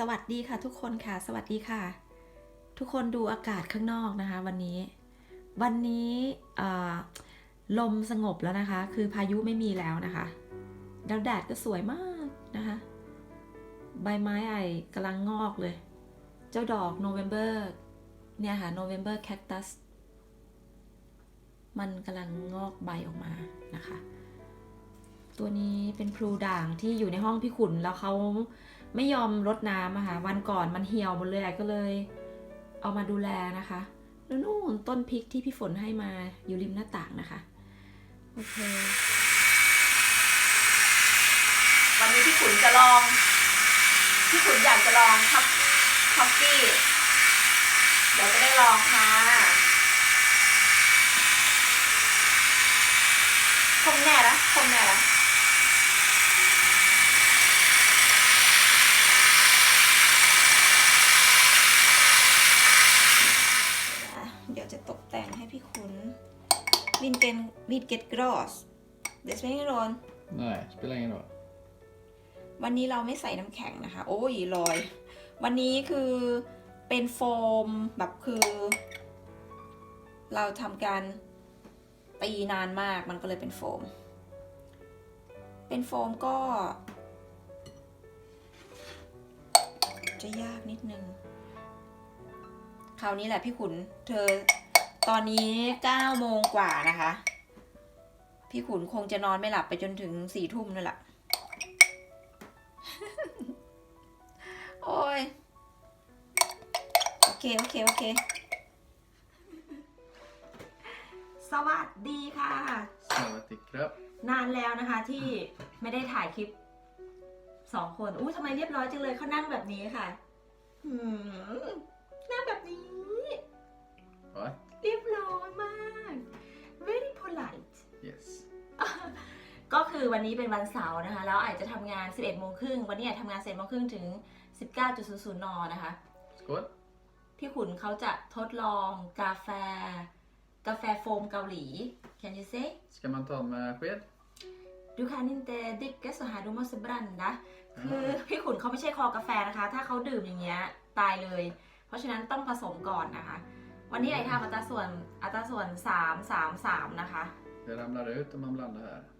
สวัสดีค่ะทุกคนค่ะ สวัสดีค่ะ ทุกคนดูอากาศข้างนอกนะคะ วันนี้ วันนี้ลมสงบแล้วนะคะ คือพายุไม่มีแล้วนะคะแล้วแดดก็สวยมากนะคะ ใบไม้ไอกำลังงอกเลย เจ้าดอกโนเวมเบอร์เนี่ยค่ะโนเวมเบอร์แคคตัสมันกำลังงอกใบออกมานะคะ ตัวนี้เป็นพลูด่างที่อยู่ในห้องพี่ขุนแล้วเขา ไม่ยอมรดน้ำอะค่ะวันก่อนมันเหี่ยวหมดเลยก็เลย เอามาดูแลนะคะแล้วนู่นต้นพริกที่พี่ฝนให้มาอยู่ริมหน้าต่างนะคะ โอเค วันนี้พี่ขุนจะลอง พี่ขุนอยากจะลองทับท็อฟฟี่เดี๋ยวจะได้ลองค่ะคงแน่ละคงแน่ละเดี๋ยวจะตกแต่งให้พี่ขุน วิน เกนวินเกตกรอสเดสเมนิโรน Nej, spelar ingen roll. วันนี้เราไม่ใส่น้ำแข็งนะคะ โอ้ยลอย วันนี้คือเป็นโฟมแบบคือ เราทำการตีนานมากมันก็เลยเป็นโฟม เป็นโฟมก็ จะยากนิดนึง คราวนี้แหละพี่ขุน เธอตอนนี้9โมงกว่านะคะ พี่ขุนคงจะนอนไม่หลับไปจนถึงสี่ทุ่มนั่นแหละโอ้ย โอเค โอเค โอเค สวัสดีค่ะ Savatikra. นานแล้วนะคะที่ไม่ได้ถ่ายคลิปสองคน อู้ทำไมเรียบร้อยจังเลยเขานั่งแบบนี้ค่ะหืมนั่งแบบนี้ What? เรียบร้อยมาก very polite Yes. ก็คือวันนี้เป็นวันเสาร์นะคะ แล้วอาจจะทำงาน 11โมงครึ่ง วันนี้อาจทำงาน11โมงครึ่งถึง 19.00นนะคะ Skål. พี่ขุนเขาจะทดลองกาแฟ กาแฟโฟมเกาหลี Can you say Ska man ta med sked? Du kan inte dricka så här du måste blanda คือพี่ขุนเขาไม่ใช่คอกาแฟนะคะ ถ้าเขาดื่มอย่างเงี้ยตายเลย เพราะฉะนั้นต้องผสมก่อนนะคะ วันนี้ไอทำอัตราส่วนอัตราส่วน 3 3 3 นะคะ Det ramlar ut om man blandar här.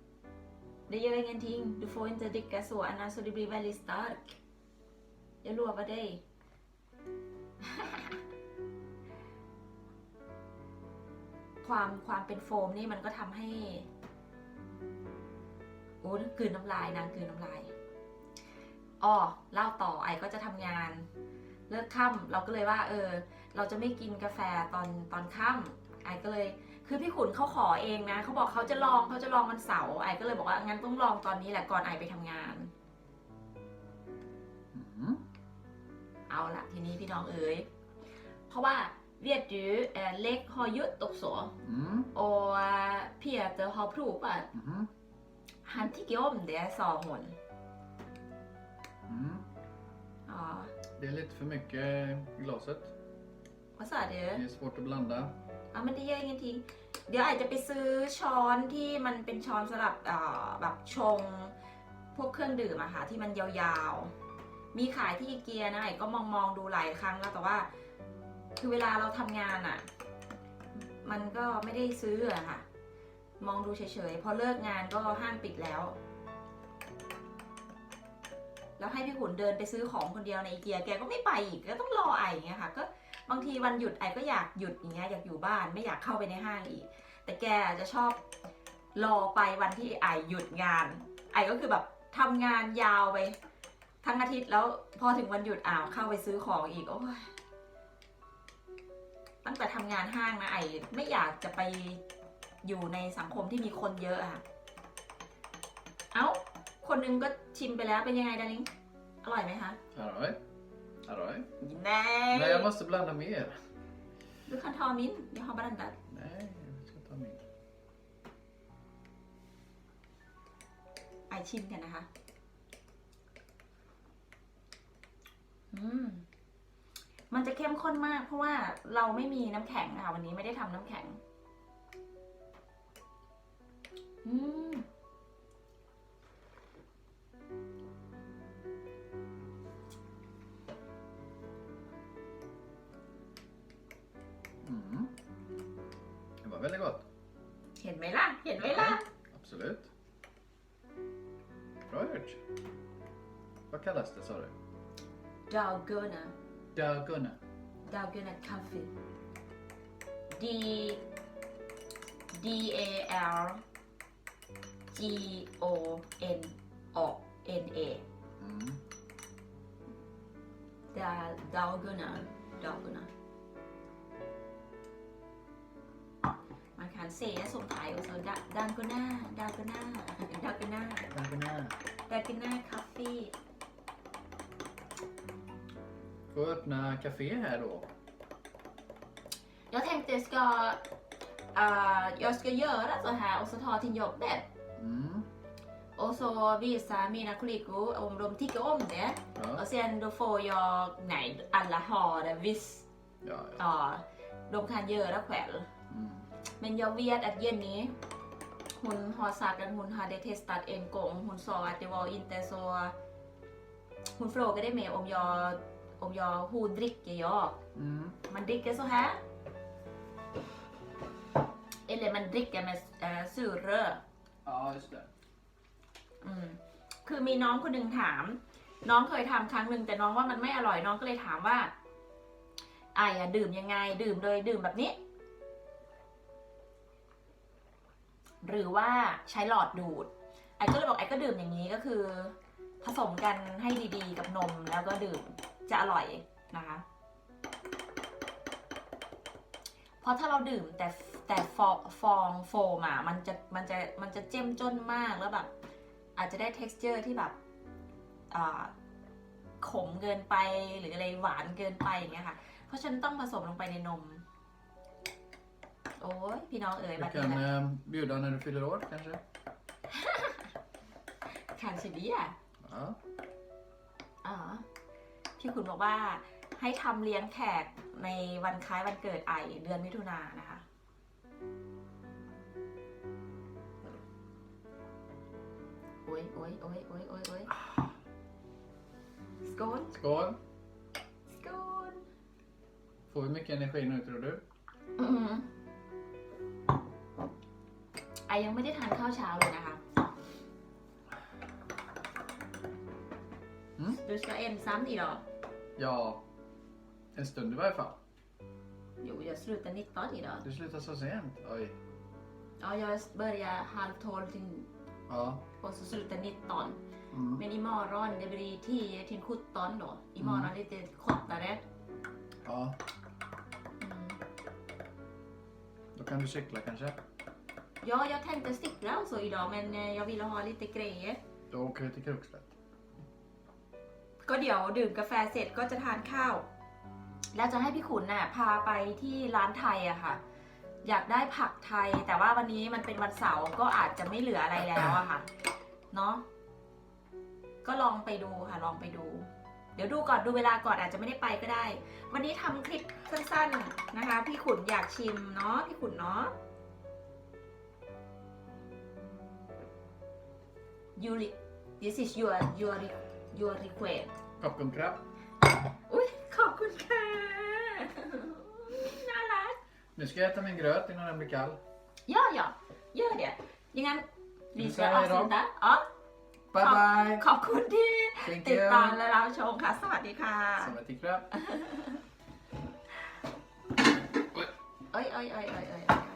Det gör ingenting. Du får inte dricka så, annars så det blir väldigt stark. Jag lovar dig. ความความเป็นโฟมนี่มันก็ทำให้ โอ้กืนน้ำลายนางกืนน้ำลายอ๋อเล่าต่อไอก็จะทำงาน เลิกค่ำเราก็เลยว่า เออ เราจะไม่กินกาแฟตอนตอนค่ำไอก็เลย คือพี่ขุนเขาขอเองนะเขาบอกเขาจะลองเขาจะลองวันเสาร์ไอก็เลยบอกว่างั้นต้องลองตอนนี้แหละก่อนไอไปทำงาน Mm. เอาละทีนี้พี่น้องเอ๋ยเพราะว่า vet du eh, Lek har gjort också Mm. och eh, Peter har provat Mhm. han tycker om det sa hon Mm. ja Det är lite för mycket i glaset. vad sa du Det är svårt att blanda. อะมันได้เยอะจริงเดี๋ยวอาจจะไปซื้อช้อนที่มันเป็นช้อนสำหรับแบบชงพวกเครื่องดื่มอะค่ะที่มันยาวๆ มีขายที่อีเกียนะไอ้ก็มองมองๆดูหลายครั้งแล้วแต่ว่า คือเวลาเราทำงานอะมันก็ไม่ได้ซื้ออะค่ะ มองดูเฉยๆ พอเลิกงานก็ห้างปิดแล้ว แล้วให้พี่ขุนเดินไปซื้อของคนเดียวในอีเกียแกก็ไม่ไปอีกก็ต้องรอไอ้อย่างเงี้ยค่ะก็ บางทีวันหยุดไอ้ก็อยากหยุดอย่างเงี้ยอยากอยู่บ้านไม่อยากเข้าไปในห้างอีก แต่แกจะชอบรอไปวันที่ไอหยุดงาน ไอก็คือแบบทำงานยาวไป ทั้งอาทิตย์แล้วพอถึงวันหยุดอ้าวเข้าไปซื้อของอีกโอ้ยตั้งแต่ทำงานห้างนะไอไม่อยากจะไปอยู่ในสังคมที่มีคนเยอะอะเอ้า คนนึงก็ชิมไปแล้วเป็นยังไงดาริงอร่อยไหมคะ Arroj. Arroj. แน่ Nej, jag måste blanda mer. ดูคันทอมินเดี๋ยวเขาบรันดัด Nej, jag ska ta mer. ไอชิมกันนะคะ อืม มันจะเข้มข้นมากเพราะว่าเราไม่มีน้ำแข็งนะคะวันนี้ไม่ได้ทำน้ำแข็ง เห็นไหมล่ะ Absolut. Bra gjort. Vad kallas det sa du? ดาวเกอร์นะ Dalgona. ดาวเกอร์นะคาเฟ่ D D A L G O N ออก N A Mm. ดาดาวเกอร์นะดาวเกอร์นะ Man kan säga som thai också, da- dalgona, dalgona, dalgona, Dalgona. dalgona kaffe. Får vi öppna café här då? Jag tänkte jag ska, eh, jag ska göra så här och så ta till jobbet. Mm. Och så visa mina kollegor om de tycker om det. Ja. Och sen då får jag, nej alla har det visst. Ja, ja. Ja, de kan göra själv. Mm. Men jag vet att Jenny, hon har sagt att hon hade testat en gång. Hon sa att det var inte så... Hon frågade mig om jag, om jag, hur dricker jag? Mm. Man dricker så här. Eller man dricker med äh, surrör. Ja, just det. อืมคือมีน้องคนหนึ่งถาม น้องเคยทำครั้งหนึ่งแต่น้องว่ามันไม่อร่อยน้องก็เลยถามว่าไอ้อะดื่มยังไง ดื่มเลยดื่มแบบนี้ หรือว่าใช้หลอดดูดไอ้ก็เลยบอกไอ้ก็ดื่มอย่างนี้ก็คือ ผสมกันให้ดีๆ กับนมแล้วก็ดื่มจะอร่อยนะคะ เพราะถ้าเราดื่มแต่แต่ฟองฟองโฟมอะมันจะมันจะมันจะเจ้มจนมากแล้วแบบ อาจจะได้ texture ที่แบบขมเกินไปหรืออะไรหวานเกินไปอย่างเงี้ยค่ะ เพราะฉะนันต้องผสมลงไปในนม อ้ยพี่น้องเอ๋ย Du บัดนี้ kan แหละ eh, bjuda när du fyller år kanske? คันซิเบีย Ja. อ๋อพี่ขุนบอกว่าให้ทำเลี้ยงแขกในวันคล้ายวันเกิดไอเดือนมิถุนายนนะคะ โอ้ยโอ้ยโอ้ยโอ้ยโอ้ยโอ้ยสกอน Skål! สกอน Får vi mycket energi nu tror du? อืมไอ ยังไม่ได้ทานข้าวเช้าเลยนะคะ Mm. Du ska ensam idag? Ja, en stund i varje fall. Jo, jag slutar 19 idag. Du slutar så sent. Oj. Ja, jag börjar halv 12 till, Ja. och så slutar 19. Mm. Men imorgon det blir 10 till 17 då. Imorgon Mm. lite kortare. Ja, Mm. då kan du cykla kanske. Ja, jag tänkte cykla och så idag men eh, jag ville ha lite grejer. Då åker vi till Krokstedt. ก็เดี๋ยวดื่มกาแฟเสร็จก็จะทานข้าว แล้วจะให้พี่ขุนน่ะพาไปที่ร้านไทยอะค่ะ อยากได้ผักไทย แต่ว่าวันนี้มันเป็นวันเสาร์ก็อาจจะไม่เหลืออะไรแล้วอะค่ะ เนาะ ก็ลองไปดูค่ะลองไปดู เดี๋ยวดูก่อนดูเวลาก่อนอาจจะไม่ได้ไปก็ได้ วันนี้ทำคลิปสั้นๆนะคะ พี่ขุนอยากชิมเนาะพี่ขุนเนาะ ยูริ this is your your your request Koppkumkrabb. อุ้ยขอบคุณค่ะ น่ารัก Nu ska jag äta min gröt innan den blir kall. Ja, ja, gör det. ยังงั้น Vi vi ska säger hej då. avsluta. Ja, Bye bye! ขอบคุณที่ Thank ติด you! ตามและรับชมค่ะ สวัสดีค่ะ Samma till kväll. เอ้ยเอ้ยเอ้ยเอ้ยเอ้ยเอ้ย